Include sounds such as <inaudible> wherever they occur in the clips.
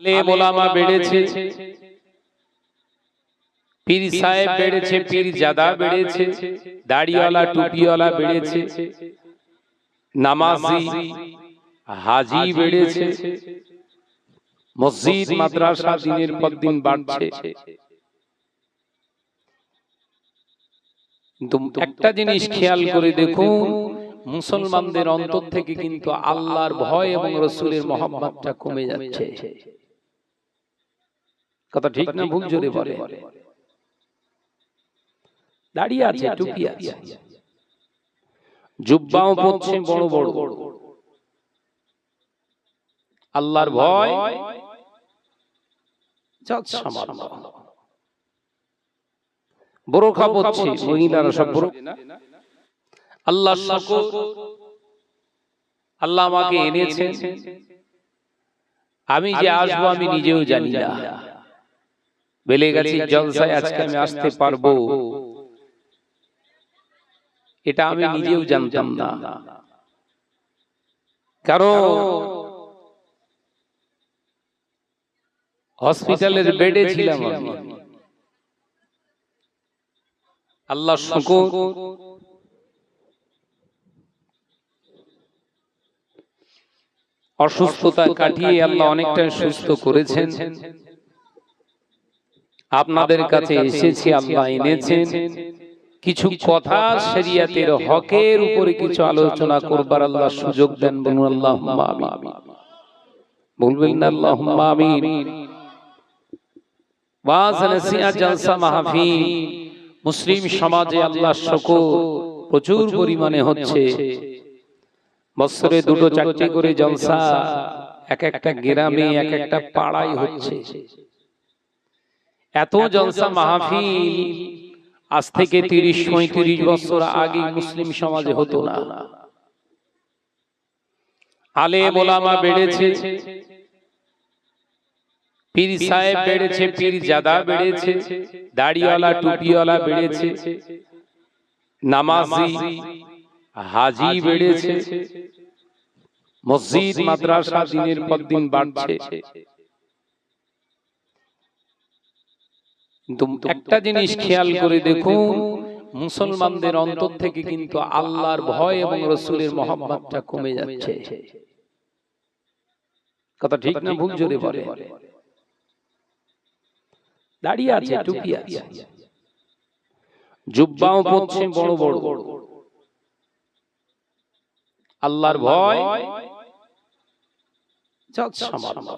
আলেম ওলামা বেড়েছে। পীর সাহেব বেড়েছে পীর জাদা বেড়েছে দাড়িওয়ালা টুপিওয়ালা বেড়েছে। নামাজি হাজি বেড়েছে। মসজিদ মাদ্রাসা দিনের পর দিন বাড়ছে। কিন্তু একটা জিনিস খেয়াল করে দেখুন মুসলমানদের অন্তর থেকে কিন্তু আল্লাহর ভয় এবং রসুলের মহাব্বতটা কমে যাচ্ছে। কথা ঠিক না ভুল জোরে বলে। দাঁড়িয়ে আছে টুপি আছে। জুব্বাও পড়ছে বড় বড় আল্লাহর ভয় সামান্য বোরখা পড়ছে মহিলারা সব বোরখা। আল্লাহ শুকর আল্লাহ আমাকে এনেছেন আমি যে আসব আমি নিজেও জানি না। বেলে গেছি জলসায় আজকে আমি আসতে পারব। এটা আমি নিজেও জানতাম না। কারণ হসপিটালের বেডে ছিলাম আমি। আল্লাহ শুকর। অসুস্থতা কাটিয়ে আল্লাহ অনেকটা সুস্থ করেছেন। আপনাদের কাছে এসেছি আল্লাহ এনেছেন। কিছু কথা শরিয়াতের হকের উপরে কিছু আলোচনা করবার আল্লাহ সুযোগ দেন বলুন আল্লাহ বলবেন না আল্লাহ আমিন। জলসা মাহফিল। মুসলিম সমাজে আল্লাহ শুকর প্রচুর পরিমাণে হচ্ছে। বছরে দুটো চারটি করে জলসা। এক একটা গ্রামে এক একটা পাড়ায় হচ্ছে। এত জলসা মাহফিল আজ থেকে তিরিশ পঁয়ত্রিশ বছর আগে মুসলিম সমাজে হতো না। আলে মোলামা বেড়েছে। পীর সাহেব বেড়েছে পীর জাদা বেড়েছে দাড়িওয়ালা টুপিওয়ালা বেড়েছে নামাজি হাজি বেড়েছে। মসজিদ মাদ্রাসা দিনের পর দিন বাড়ছে। কিন্তু একটা জিনিস খেয়াল করে দেখুন মুসলমানদের অন্তর থেকে কিন্তু আল্লাহর ভয় এবং রসুলের মহাব্বতটা কমে যাচ্ছে। কথা ঠিক না ভুল জোরে বলে? দাঁড়িয়ে আছে টুপি আছে জুব্বাও পড়ছে বড় বড়। আল্লাহর ভয় যত সামান্য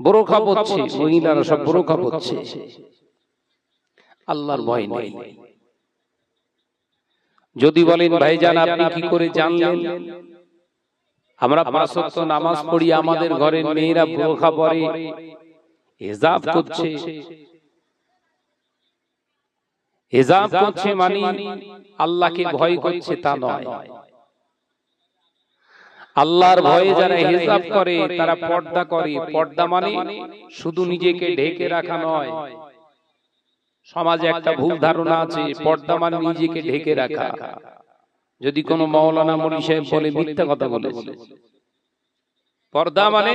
বোরখা পড়ছে মহিলারা সব বোরখা পড়ছে আল্লাহর ভয় নেই। যদি বলেন ভাইজান আপনি কি করে জানলেন? আমরা পাঁচ নামাজ পড়ি আমাদের ঘরের মেয়েরা বোরখা পরে হেজাব করছে। হেজাব করছে মানে আল্লাহকে ভয় করছে তা নয়। আল্লাহর ভয়ে যারা হেজাব করে তারা পর্দা করে। পর্দা মানে শুধু নিজেকে ঢেকে রাখা নয়। সমাজে একটা ভুল ধারণা আছে পর্দা মানে নিজেকে ঢেকে রাখা। যদি কোনো মাওলানা মনি সাহেব বলে মিথ্যা কথা বলে। পর্দা মানে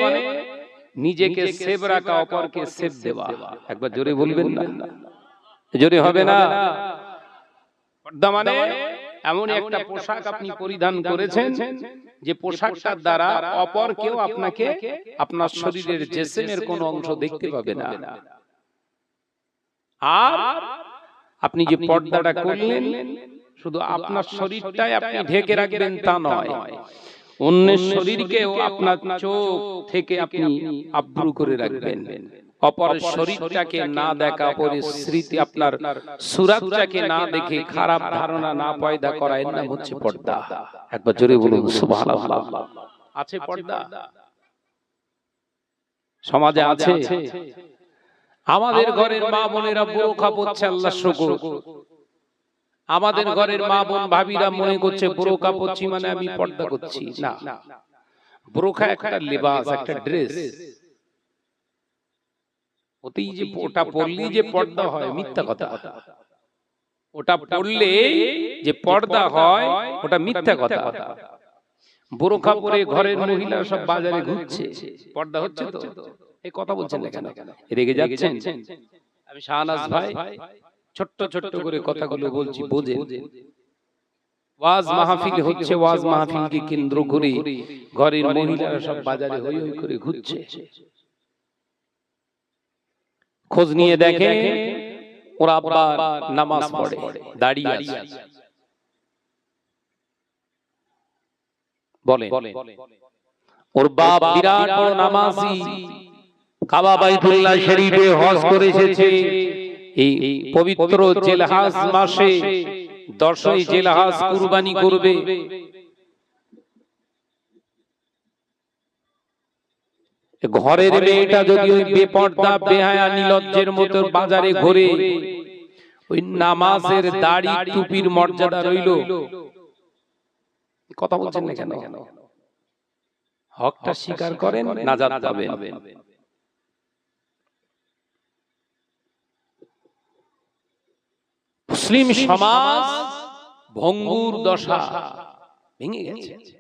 নিজেকে সেভ রাখা অপরকে সেভ দেওয়া। একবার জোরে বলবেন না? জোরে হবে না? পর্দা মানে এমন একটা পোশাক আপনি পরিধান করেছেন যে পোশাকটার দ্বারা অপর কেউ আপনাকে আপনার শরীরের জেসেমের কোন অংশ দেখতে পাবে না। আর আপনি যে পর্দাটা করলেন শুধু আপনার শরীরটাই আপনি ঢেকে রাখবেন তা নয়। অন্যের শরীরকেও আপনার চোখ থেকে আপনি আব্রু করে রাখবেন। অপরের শরীরটাকে না দেখা অপরের স্মৃতি আপনার সুরাতটাকে না দেখে খারাপ ধারণা না পয়দা করা এর নাম হচ্ছে পর্দা। একবার জোরে বলুন সুবহানাল্লাহ। আছে পর্দা? সমাজে আছে? আমাদের ঘরের মা বোনেরা বোরখা পড়ছে আল্লাহ শুকর। আমাদের ঘরের মা বোন ভাবিরা মনে করছে বোরখা পড়ছি মানে আমি পর্দা করছি। না। বোরখা একটা লেবাস একটা ড্রেস। ওতেই যে ওটা পড়লেই যে পর্দা হয় মিথ্যা কথা। ওটা পড়লে যে পর্দা হয় ওটা মিথ্যা কথা। বোরখা পরে ঘরের মহিলা সব বাজারে ঘুরছে। পর্দা হচ্ছে তো? এই কথা বলছেন না কেন? রেগে যাচ্ছেন? আমি শাহনাজ ভাই ছোট্ট ছোট্ট করে কথাগুলো বলছি বোঝেন। ওয়াজ মাহফিল হচ্ছে ওয়াজ মাহফিলকে কেন্দ্র করে ঘরের মহিলারা সব বাজারে হই হই করে ঘুরছে। খোঁজ নিয়ে দেখে ওরা আব্বা নামাজ পড়ে দাঁড়িয়ে আছে। বলে ওর বাপ বিরাট বড় নামাজি। কাবা বাইতুল্লাহ শরীফে হজ করে এসেছে। এই পবিত্র জেলহাজ মাসে দশই জেলহাজ কুরবানি করবে। ঘরের মেয়েটা যদি ওই বেপর্দা বেহায়া নিলজ্জের মতো বাজারে ঘুরে ওই নামাজের দাড়ি টুপির মর্যাদা রইল। কথা বলছেন না কেন? হকটা স্বীকার করেন নাজাত পাবেন। মুসলিম সমাজ ভঙ্গুর দশা। ভেঙে গেছে।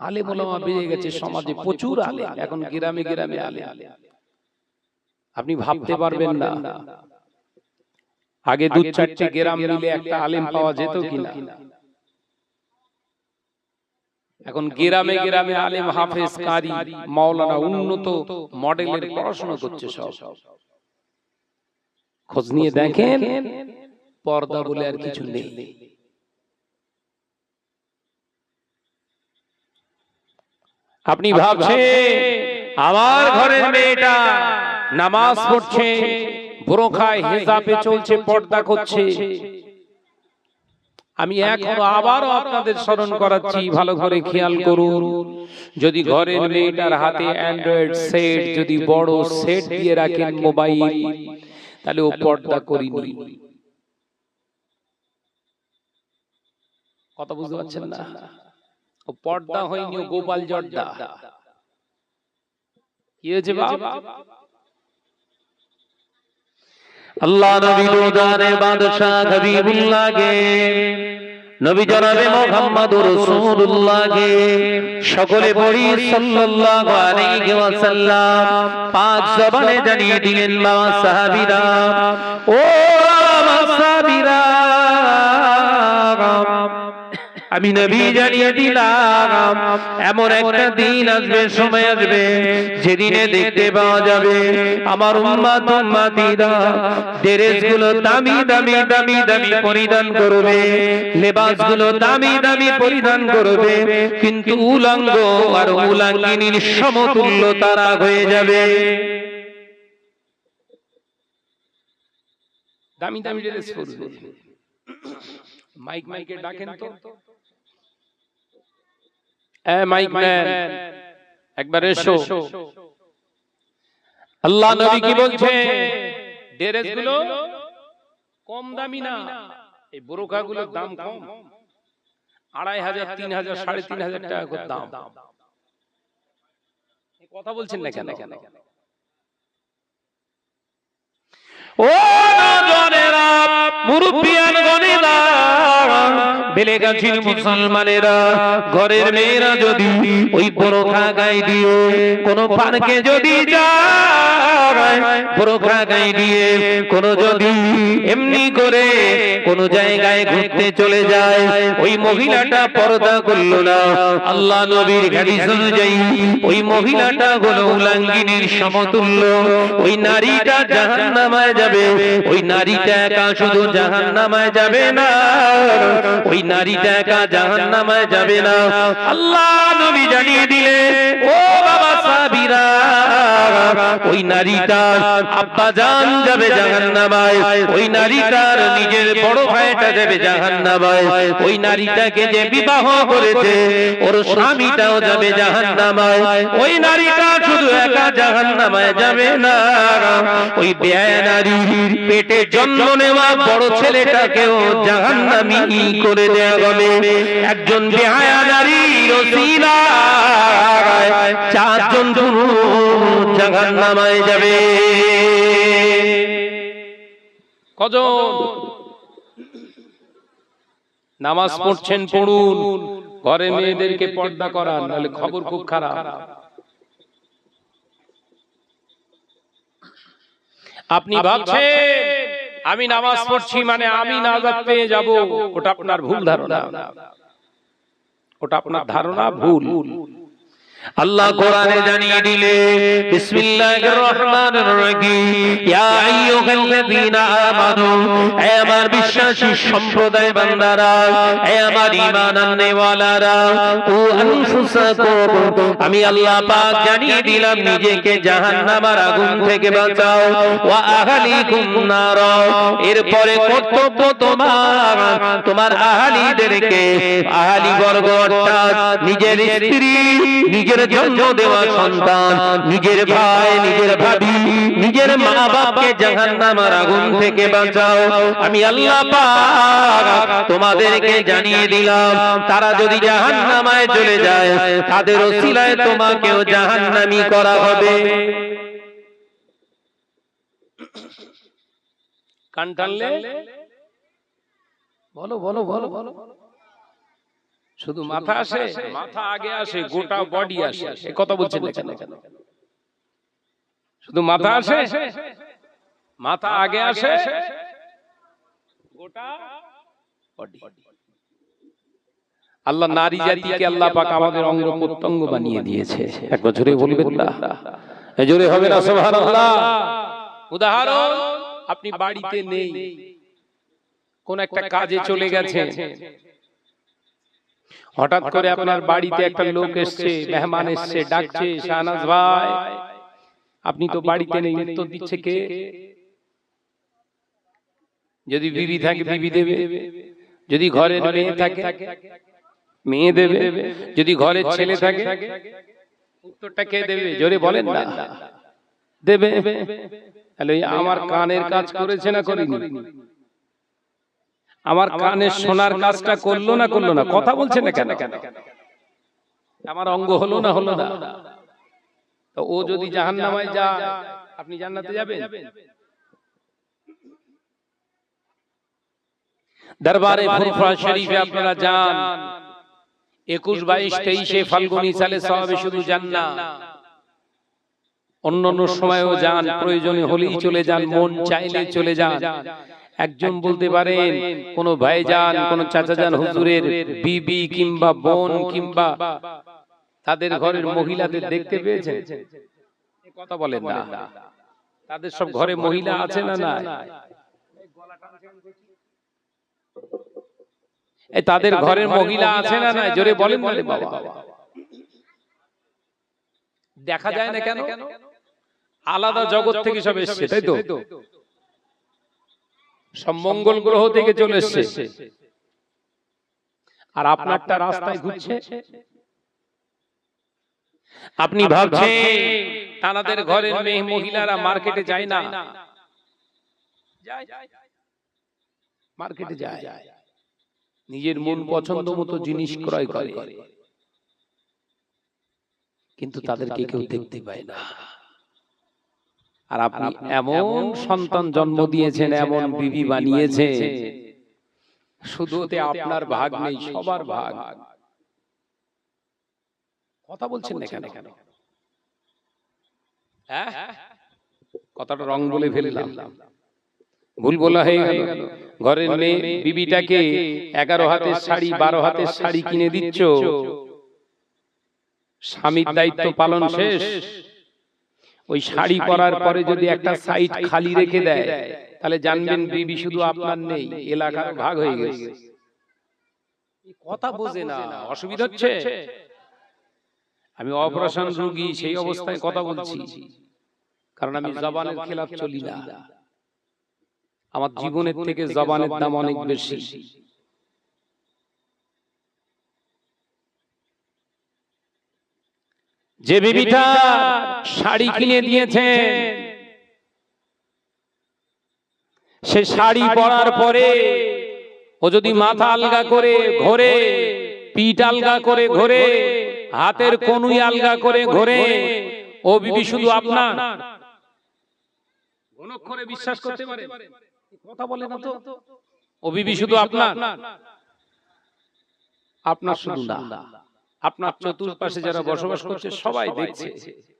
আলে মোলামা বেড়ে গেছে সমাজে প্রচুর আলে এখন গ্রামে গ্রামে আলে আপনি ভাবতে পারবেন না। আগে দু চারটে গ্রাম মিলে একটা আলেম পাওয়া যেত কিনা। এখন গ্রামে গ্রামে আলেম হাফেজ কারি মাওলানা উন্নত মডেলের পড়াশোনা করছে সব। খোঁজ নিয়ে দেখেন পর্দা বলে আর কিছু নেই। আপনি ভাবছেন আমার ঘরের মেয়েটা নামাজ পড়ছে বোরখায় হেজাবে চলছে পর্দা করছে। আমি এখন আবারও আপনাদের স্মরণ করাচ্ছি ভালো করে খেয়াল করুন। যদি ঘরের মেয়েটার হাতে অ্যান্ড্রয়েড সেট যদি বড় সেট দিয়ে রাখেন মোবাইল তাহলে ও পর্দা করিনি। কথা বুঝতে পারছেন না। পর্দা হয়নি গোপাল জর্দা। কি হয়েছে বাপ? আল্লাহ নবী দোদারে বাদশাহ হাবিবুল্লাহ গে নবী জনাবে মুহাম্মদুর রাসূলুল্লাহ গে সকলে পড়ি সাল্লাল্লাহু আলাইহি ওয়াসাল্লাম পাঁচ জবানে জানিয়ে দিলেন বাবা সাহাবীরা ও আমি নবী জানিয়ে দিলাম এমন একটা দিন আসবে সময় আসবে যেদিনে দেখতে পাওয়া যাবে আমার উম্মাত উম্মাতিরা ড্রেসগুলো দামি দামি দামি দামি পরিধান করবে লেবাসগুলো দামি দামি পরিধান করবে কিন্তু উলঙ্গ আর উলাঙ্গিনীর সমতুল্য তারা হয়ে যাবে। দামি দামি ড্রেস পরবে। মাইক মাইকে ডাকেন তো। মাইক ম্যান একবার এসো। আল্লাহ নবী কি বলছে ড্রেসগুলো কম দামি না। এই বোরকা গুলোর দাম কম। আড়াই হাজার তিন হাজার সাড়ে তিন হাজার টাকা করে দাম। কথা বলছেন না কেন? কেন ও নজনেরা বেলেগাছির মুসলমানেরা, ঘরের মেয়েরা যদি ওই দিয়ে পার্কে যদি মহিলাটা সমতুল্য। ওই নারীটা যাবে, ওই নারীটা একা শুধু জাহান্নামায় যাবে না। ওই নারীটা একা জাহান্নামায় যাবে না। আল্লাহ নবী জানিয়ে দিলে ও বাবা সাবিরা ওই নারীটা আব্বা জান যাবে জাহান্নামায়, ওই নারীটার নিজের বড় ভাইটা যাবে জাহান্নামায়, ওই নারীটাকে যে বিবাহ করেছে, ওর স্বামীটাও যাবে জাহান্নামায়, ওই নারীটা শুধু একা জাহান্নামায় যাবে না। ওই ব্যয় নারীর পেটে জন্ম নেওয়া বড় ছেলেটাকেও জাহান্নামি করে দেয়া হবে। একজন বেহায়া নারীর চারজন পুরুষ জাহান্নামায় যাবে। কজন? নামাজ পড়ছেন পড়ুন ঘরে মেয়েদেরকে পর্দা করান নাহলে খবর খুব খারাপ। আপনি ভাবছেন আমি নামাজ পড়ছি মানে আমি নাজাত পেয়ে যাব ওটা আপনার ভুল ধারণা। ওটা আপনার ধারণা ভুল। আল্লাহ কোরআনে জানিয়ে দিলে বিসমিল্লাহির রহমানির রহিম। ইয়া আইয়ুহাল্লাযীনা আমানু হে আমার বিশ্বাসী সম্প্রদায় বান্দারা হে আমার ঈমান আননেওয়ালারা ও আনফুসাকুম। আমি আল্লাহ পাক জানিয়ে দিলাম নিজেকে জাহান্নামের আগুন থেকে বাঁচাও। ওয়া আহলিকুম নার। এরপরে কর্তব্য তোমার তোমার আহালিদেরকে আহালি বর্গ অর্থাৎ নিজের স্ত্রী নিজের জন্ম দেওয়া সন্তান, নিজের ভাই, নিজের ভাবি, নিজের মা বাপকে জাহান্নামের আগুন থেকে বাঁচাও। আমি আল্লাহ তোমাদেরকে জানিয়ে দিলাম, তারা যদি জাহান্নামায় চলে যায়, তাদের ওসিলায় তোমাকেও জাহান্নামী করা হবে। কান টানলে? বলো বলো বলো বলো। শুধু মাথা আসে মাথা আগে আসে গোটা বডি আসে। এ কথা বলছেন কেন? শুধু মাথা আসে মাথা আগে আসে গোটা বডি আল্লাহ নারী জাতিকে আল্লাহ পাক আমাদের অঙ্গ প্রত্যঙ্গ বানিয়ে দিয়েছে। এক বছরে বলবেন না? জোরে হবে না? সুবহানাল্লাহ। উদাহরণ আপনি বাড়িতে নেই। কোন একটা কাজে চলে গেছে হঠাৎ করে আপনার বাড়িতে একটা লোক এসছে মেহমান এসছে ডাকছে শাহনাজ ভাই আপনি তো বাড়িতে নেই উত্তর দিচ্ছে কে? যদি বিবি থাকে বিবি দেবে। যদি ঘরের মেয়ে থাকে মেয়ে দেবে। যদি ঘরের ছেলে থাকে উত্তরটা কে দেবে? জোরে বলেন না। দেবে। তাহলে আমার কানের কাজ করেছে না করিনি। আমার কানের শোনার কাজটা করল না করল না? কথা বলছে না কেন? কেন? আমার অঙ্গ হলো না হলো না। তো ও যদি জাহান্নামায় যা আপনি জান্নাতে যাবেন? দরবারে ফুরফুরা শরীফে আপনারা যান। একুশ বাইশ তেইশে ফাল্গুনি সালে সবে শুধু যান না অন্য অন্য সময়ও যান প্রয়োজনে হলেই চলে যান মন চাইলে চলে যান। একজন বলতে পারেন কোন ভাই যান কোন চাচা যান হুজুরের বিবি কিংবা বোন কিংবা তাদের ঘরের মহিলাদের দেখতে পেয়েছেন। কথা বলেন না। তাদের সব ঘরে মহিলা আছে না না এই তাদের ঘরের মহিলা আছে না না জোরে বলেন বলে বাবা। দেখা যায় না কেন? আলাদা জগৎ থেকে সব এসছে তাই তো? সব মঙ্গল গ্রহ থেকে চলে এসছে আর আপনারটা রাস্তায় ঘুরছে। আপনি ভাবছেন তানাদের ঘরের মেয়ে মহিলারা মার্কেটে যায় না। মার্কেটে যায়। নিজের মন পছন্দ মতো জিনিস ক্রয় করে। কিন্তু তাদেরকে কেউ দেখতে পায় না। আর আপনি এমন সন্তান জন্ম দিয়েছেন এমন বিবি বানিয়েছে শুধু ওতে আপনার ভাগ নেই সবার ভাগ। কথা বলছেন না কেন? কেন? হ্যাঁ? কথাটা রং বলে ফেললাম। ভুল বলা হয়ে গেল। ঘরের মেয়ে বিবিটাকে এগারো হাতের শাড়ি বারো হাতের শাড়ি কিনে দিচ্ছ। স্বামীর দায়িত্ব পালন শেষ। ওই শাড়ি পরার পরে যদি একটা সাইড খালি রেখে দেয় তাহলে জানবেন বিবি শুধু আপনার নেই এলাকার ভাগ হয়ে গেছে। কথা বোঝে না অসুবিধা হচ্ছে। আমি অপারেশন রোগী সেই অবস্থায় কথা বলছি। কারণ আমি জবানের খেলাফ চলি না। আমার জীবনের থেকে জবানের দাম অনেক বেশি। যে বিবিটা শাড়ি কিনে দিয়েছে সে শাড়ি পরার পরে ও যদি মাথা আলগা করে ঘোরে পিঠ আলগা করে ঘোরে হাতের কনুই আলগা করে ঘোরে। ও বিবি শুধু আপনার। ঘনক্ষরে বিশ্বাস করতে পারে। কথা বলে না তো? ও বিবি শুধু আপনার। আপনার। শুধু না। আপনার চতুর্পাশে যারা বসবাস করছে সবাই দেখছে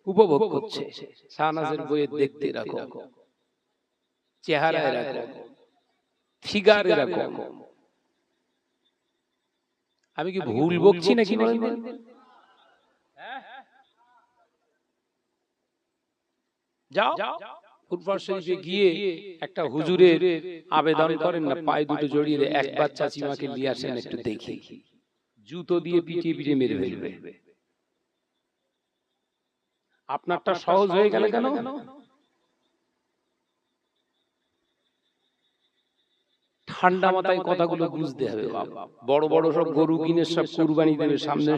উপভোগ করছে শাহনাজের বইয়ে দেখতে এরকম চেহারা এরকম ফিগার এরকম। আমি কি ভুল বকছি নাকি যাও ফুটবল শরীফে গিয়ে একটা হুজুরের আবেদন করেন না পায়ে দুটো জড়িয়ে একবার চাচিমাকে নিয়ে আসেন একটু দেখি। জুতো দিয়ে পিটিয়ে পিটিয়ে মেরে ফেলবে। আপনারটা সহজ হয়ে গেল কেন? ঠান্ডা মাথায় কথাগুলো বুঝতে হবে বড় বড় সব গরু কিনে সব কুরবানি দেবে সামনে।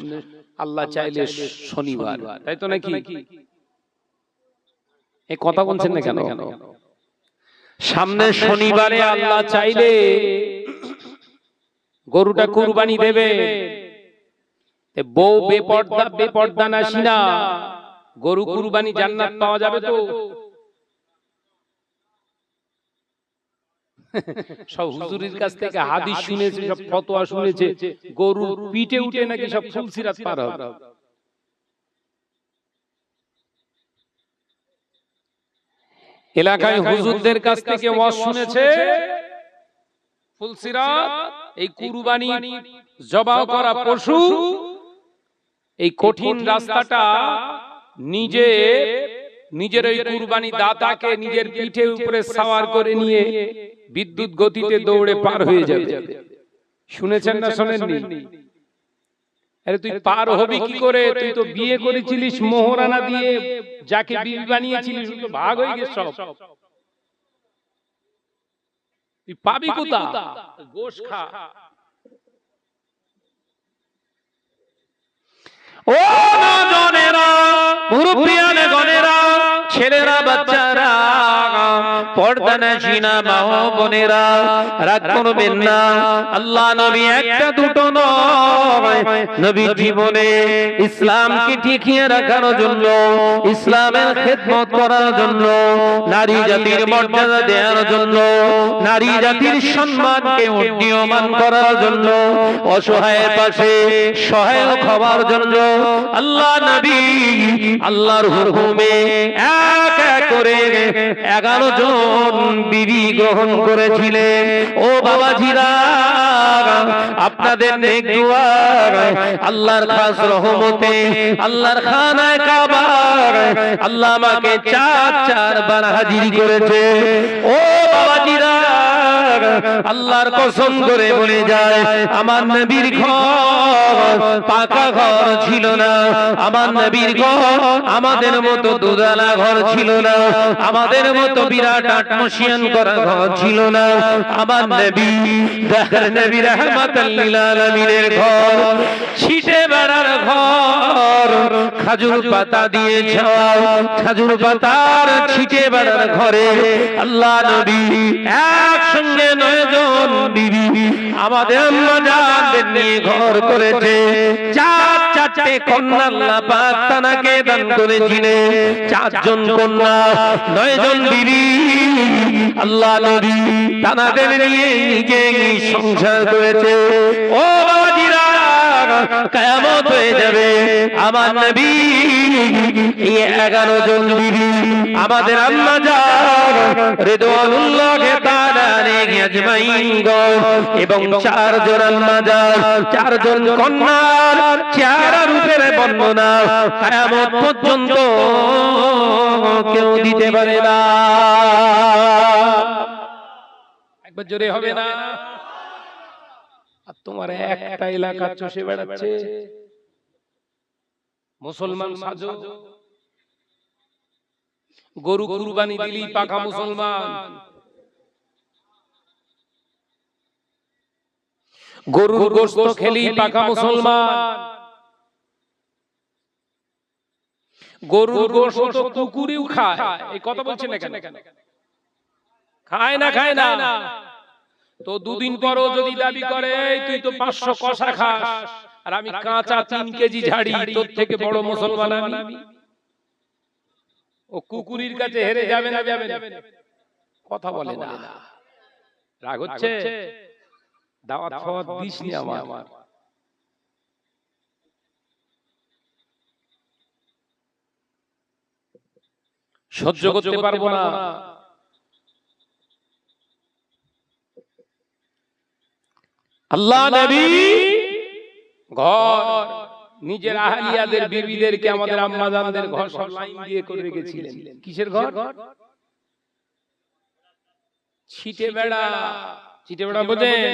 আল্লাহ চাইলে শনিবার। তাই তো নাকি? এই কথা বলছেন না কেন? সামনে শনিবারে আল্লাহ চাইলে গরুটা কুরবানি দেবে। এ বউ বেপর্দা বেপর্দা না সিনা। গরু কুরবানি জান্নাত পাওয়া যাবে তো। <laughs> সব হুজুরির কাছ থেকে হাদিস শুনেছে সব ফতোয়া শুনেছে। গরু পিঠে উঠে নাকি সব ফুলসিরাত পার হবে। এলাকায় হুজুরদের কাছ থেকে ওয়াজ শুনেছে ফুলসিরাত এই কুরবানি জবাও করা পশু এই কঠিন রাস্তাটা নিজে নিজের ওই কুরবানি দাতাকে নিজের পিঠে উপরে সাওয়ার করে নিয়ে বিদ্যুৎ গতিতে দৌড়ে পার হয়ে যাবে। শুনেছেন না শোনেননি? আরে তুই পার হবি কি করে? তুই তো বিয়ে করেছিলিস মোহরানা দিয়ে যাকে বিবি বানিয়েছিলিস তো ভাগ হয়ে গেছে সব। তুই পাবি কোথা গোশ খা। ও নজনেরা মুরব্বিয়ান গনেরা, ছেলেরা, বাচ্চারা পর্দা নাসিনা মা বোনেরা রাগ করবেন না আল্লাহ নবী একটা দুটো নয়। নবী জীবনে ইসলামকে রাখার জন্য, ইসলামের খেদমত করার জন্য, নারী জাতির মর্যাদা দেওয়ার জন্য, নারী জাতির সম্মানকে উন্নয়মান করার জন্য অসহায়ের পাশে সহায়ক হওয়ার জন্য, আল্লাহ নবী আল্লাহর হুকুমে এক এক করে এগারো জন বিবি গ্রহণ করেছিলেন। ও বাবাজিরা আপনাদের নেক দুয়ার আল্লাহর খাস রহমতে আল্লাহর খানায় কাবার আল্লাহ আমাকে চার চার বার হাজির করেছে। ও বাবাজিরা আল্লাহর কসম করে বলে যায়, আমার নবীর ঘর পাকা ঘর ছিল না, আমার নবীর ঘর আমাদের মতো দুদালা ঘর ছিল না, আমাদের মতো বিরাট আটমশিয়ান করা ঘর ছিল না, আমার নবী, দেখার নবী রহমাতাল লিল আলামিনের ঘর, ছিটে বেড়ার ঘর, খাজুর পাতা দিয়ে ছাওয়া খাজুর পাতার ছিটে বেড়ার ঘরে, আল্লাহ নবী একসঙ্গে নয় জন বিবি আমাদের নিয়ে ঘর করেছে। চার চারটে কন্যা আল্লাহ পাক দান করেছিলে চারজন কন্যা, নয়জন বিবি আল্লাহ নবী তানাদের নিয়ে নিজে সংসার করেছে। ও বাবাজিরা কেমন হয়ে যাবে? আমার নবী এই এগারো জন বিবি আমাদের আল্লাহ যান রেদওয়ানুল্লাহকে তাআলা আলাইহি আজমাইন গো। এবং চারজন আল্লাহ যান চারজন কন্যার চেহারা রূপের বর্ণনা কিয়ামত পর্যন্ত কেউ দিতে পারে না। একবার জোরে হবে না? তোমার একটা এলাকা চষে বেড়াচ্ছে। মুসলমান সাজো। গরু কুরবানি দিলি পাকা মুসলমান। গরুর গোস্ত খেলি পাকা মুসলমান। গরুর গোস্ত তো কুকুরেও খায়। এই কথা বলছেন না কেন? খায় না। খায় না। তো দুদিন পরও যদি দাবি করে তুই তো পাঁচশো কষা খাস। আর আমি কাঁচা তিন কেজি ঝাড়ি তোর থেকে বড় মুসলমান আমি ও কুকুরির কাছে হেরে যাবে না যাবে কথা বলে না। রাগ হচ্ছে? দাওয়াত খাওয়াত দিস নি আমার। সহ্য করতে পারব না। আল্লাহ নবী ঘর। নিজের আহলিয়াদের বিবিদেরকে আমাদের আম্মাজানদের ঘর সব লাইন দিয়ে করে রেখেছিলেন। কিসের ঘর? ছিটে বেড়া। ছিটে বেড়া বোঝেন?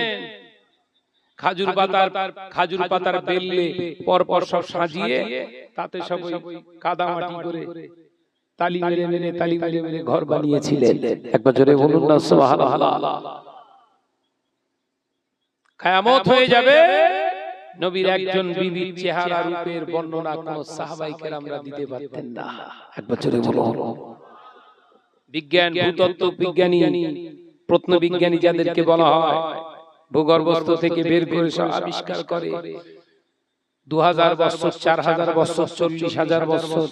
খাজুর পাতার খাজুর পাতার বেললে পর পর সব সাজিয়ে তাতে সব ওই কাদা মাটি করে তালি মেরে মেরে তালি মেরে মেরে ঘর বানিয়েছিলেন। একবার জোরে বলুন না সুবহানাল্লাহ। কিয়ামত হয়ে যাবে। নবীর একজন বিবির চেহারা রূপের বর্ণনা কোন সাহাবাই কেরামরা দিতে পারতেন না। একবার জোরে বলুন বিজ্ঞান ভূতত্ত্ব বিজ্ঞানী প্রত্নবিজ্ঞানী যাদেরকে বলা হয় ভূগর্ভস্থ থেকে বের করে সব আবিষ্কার করে। দু হাজার বছর চার হাজার বছর চল্লিশ হাজার বছর।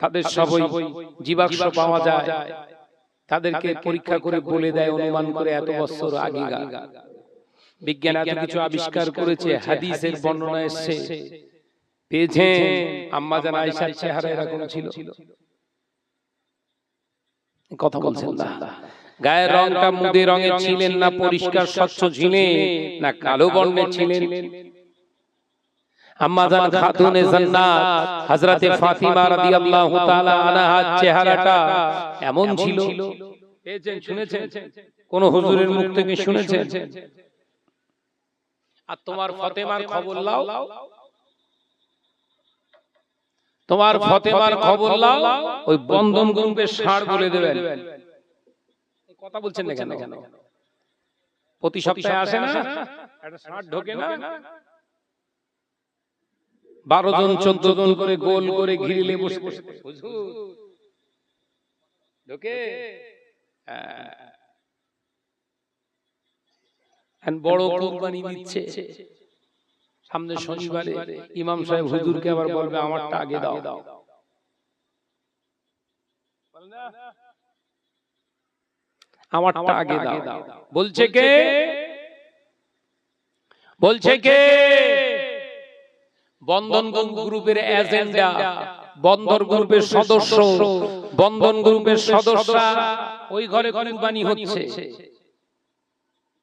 তাদের সবই জীবাশ্ম পাওয়া যায়। তাদেরকে পরীক্ষা করে বলে দেয় অনুমান করে এত বছর আগে বিজ্ঞান এত কিছু আবিষ্কার করেছে হাদিসের বর্ণনা এসছে পেয়েছে আম্মা জান আয়েশার চেহারা এরকম ছিল। কথা বলছেন না। গায়ের রংটা মুদে রঙের ছিলেন না পরিষ্কার স্বচ্ছ ছিলেন না কালো বর্ণের ছিলেন। আম্মাজান খাতুনে জান্নাত হযরতে ফাতিমা রাদিয়াল্লাহু তাআলা আনহার চেহারাটা এমন ছিল। পেয়েছেন শুনেছেন? কোন হুজুরের মুখ থেকে শুনেছেন? আর তোমার ফাতেমার খবর লাও। তোমার ফাতেমার খবর লাও ওই বন্ধন গ্রুপের সার বলে দেবেন। কথা বলছেন না কেন? প্রতি সপ্তাহে আসে না? একটা ষাট ঢোকে না? বারো জন চোদ্দ জন করে গোল করে ঘিরিলে বসে। বসে। ঢোকে। হ্যাঁ। বড় কোরবানি দিচ্ছে সামনে শনিবারে ইমাম সাহেব হুজুরকে আবার বলবে আমারটা আগে দাও। আমারটা আগে দাও। বলছে কে? বলছে কে? বন্ধন গ্রুপের এজেন্ডা বন্ধন গ্রুপের সদস্য বন্ধন গ্রুপের সদস্য ওই ঘরে কুরবানি হচ্ছে।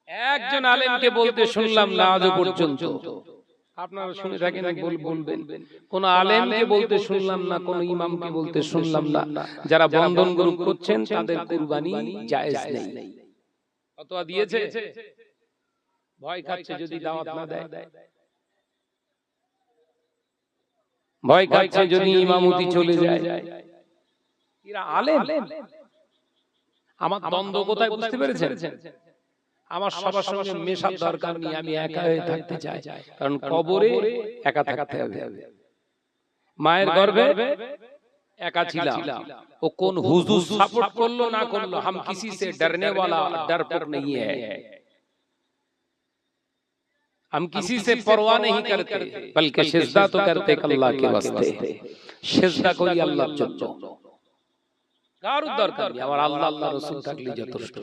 একজন আলেমকে বলতে শুনলাম না আজও পর্যন্ত। আপনারা শুনে থাকেন বল- বলবেন? কোন আলেমকে বলতে শুনলাম না কোন ইমামকে বলতে শুনলাম না। যারা বন্ধন গ্রুপ করছেন তাদের কুরবানি জায়েজ নেই। ফতোয়া দিয়েছে? ভয় খাচ্ছে যদি দাওয়াত না দেয়। ভয় খাচ্ছে যদি ইমামতি চলে যায়। আমার সবার সঙ্গে মেশার দরকার নেই আমি একা হয়ে থাকতে চাই। কারণ কবরে একা হবে। মায়ের গর্ভে একা ছিলাম। ও কোন হুজুর সাপোর্ট করল না করল হাম কিসি সে ডরনে ওয়ালা ডর নেই হ্যায় हम किसी से परवाह नहीं करते बल्कि सिजदा तो करते अल्लाह के वास्ते সিজদা করি আল্লাহর জন্য কারোর দরকার নেই আমার আল্লাহ আল্লাহ রাসূল থাকলে যথেষ্ট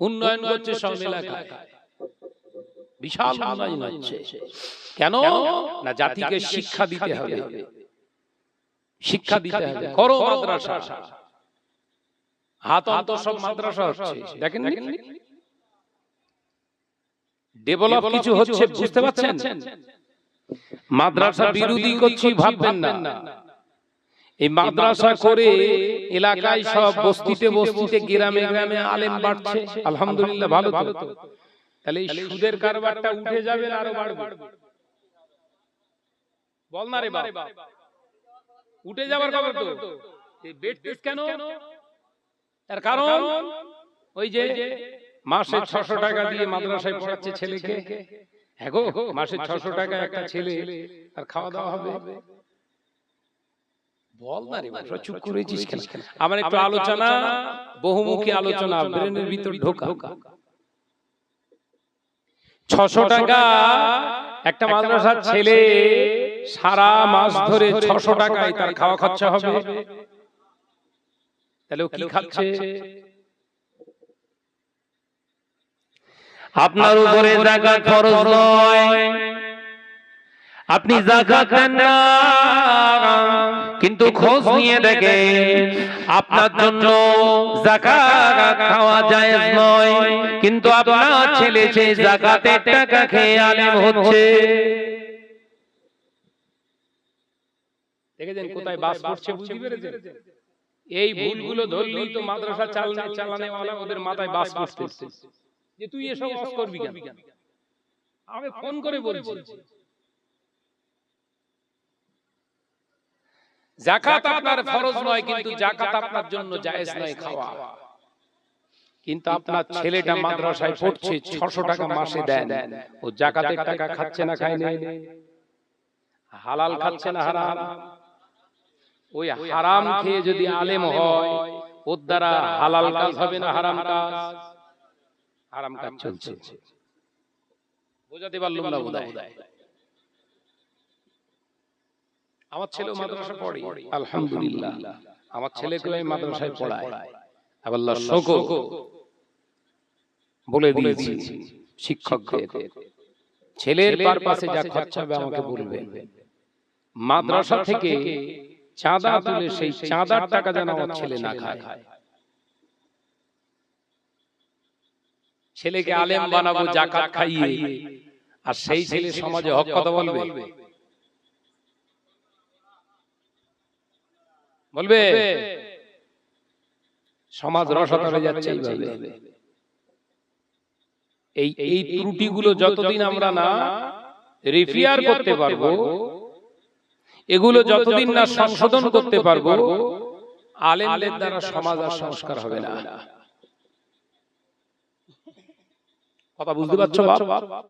উন্নয়ন করছে সব এলাকায় বিশাল উন্নয়ন হচ্ছে কেন না জাতিকে শিক্ষা দিতে হবে শিক্ষা দিতে হবে করো মাদ্রাসা হাত অন্ত সব মাদ্রাসা হচ্ছে। দেখেন ডেভেলপ কিছু হচ্ছে বুঝতে পারছেন মাদ্রাসা বিরোধী করছি ভাববেন না। এই মাদ্রাসা করে এলাকায় সব বস্তিতে বস্তিতে গ্রামে গ্রামে আলেম বাড়ছে। আলহামদুলিল্লাহ ভালো তো। তাহলে এই সুদের কারবারটা উঠে যাবে আরও বাড়বে। বল না রে বাপ। উঠে যাবার খবর তো। এই বেডটিস কেন? তার কারণ ওই যে মাসে ছশো টাকা দিয়ে মাদ্রাসায় পড়াচ্ছে ছেলেকে। হ্যাঁ গো মাসে ছশো টাকা একটা ছেলে আর খাওয়া দাওয়া হবে। বল না রে চুপ করেছিস কেন? আমার একটু আলোচনা বহুমুখী আলোচনা ব্রেনের ভিতর ঢোকা। ছশো টাকা একটা মাদ্রাসার ছেলে সারা মাস ধরে ছশো টাকায় তার খাওয়া খরচা হবে। ও কি খাচ্ছে? আপনার উপরে টাকা খরচ নয়। আপনি জাকাত দেন না। কিন্তু খোঁজ নিয়ে দেখেন আপনার জন্য জাকাত খাওয়া যায় নয়। কিন্তু আপনার ছেলে সেই জাকাতের টাকা খেয়ে আলেম হচ্ছে। দেখেছেন কোথায় বাস করছে বুঝতে পেরেছেন? এই ভুলগুলো ধরলেই তো মাদ্রাসা চালানে চালানে ওয়ালা ওদের মাথায় বাস করতেছে। যে তুই এসব অস করবি কেন? আমি ফোন করে বলছি। জাকাত আপনার ফরজ নয় কিন্তু জাকাত আপনার জন্য জায়েজ নয় খাওয়া। কিন্তু আপনার ছেলেটা মাদ্রাসায় পড়ছে ছশো টাকা মাসে দেন। ও জাকাতের টাকা খাচ্ছে না খায় না। হালাল খাচ্ছে না হারাম। ওই হারাম খেয়ে যদি আলেম হয় ওর দ্বারা হালাল কাজ হবে না হারাম কাজ। হারাম কাজ চলছে। বোঝাতে পারলাম না বোধহয়। আমার ছেলে মাদ্রাসা পড়ে। আলহামদুলিল্লাহ। আমার ছেলেকে আমি মাদ্রাসায় পড়াই আল্লাহ শোকো বলে দিয়েছি। শিক্ষকদের ছেলের পারপাসে যা খরচা হবে আমাকে বলবেন। মাদ্রাসা থেকে চাঁদা তুলে সেই চাঁদার টাকা যেন আমার ছেলে না খায়। ছেলেকে আলেম বানাবো জাকাত খাইয়ে। আর সেই ছেলে সমাজে হক কথা বলবে? বলবে। সমাজ রসাতলে যাচ্ছে এইভাবে। এই এই ত্রুটিগুলো যতদিন আমরা না রিফিয়ার করতে পারব এগুলো যতদিন না সংশোধন করতে পারব আলেমদের দ্বারা সমাজ আর সংস্কার হবে না। কথা বুঝতে পারছ বাপ?